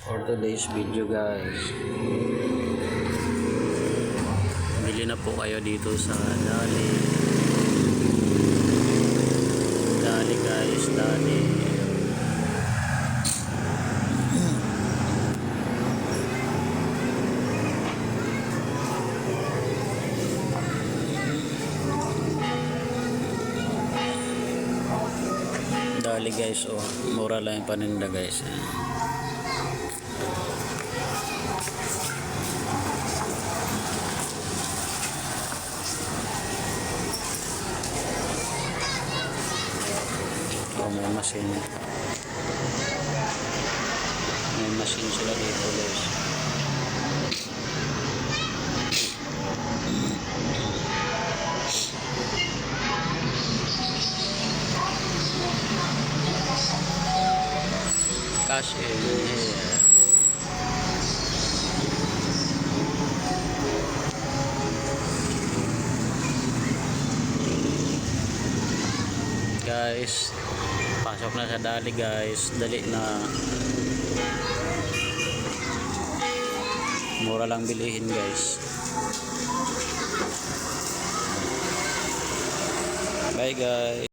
for today's video guys. Bili na po kayo dito sa Dali. Dali guys Dali. Dali guys oh. Mura lang yung paninda guys Oh, may machine. May machine sila dito guys. Cash in. Guys, pasok na sa dali guys. Dali na. Mura lang bilihin guys. Bye guys.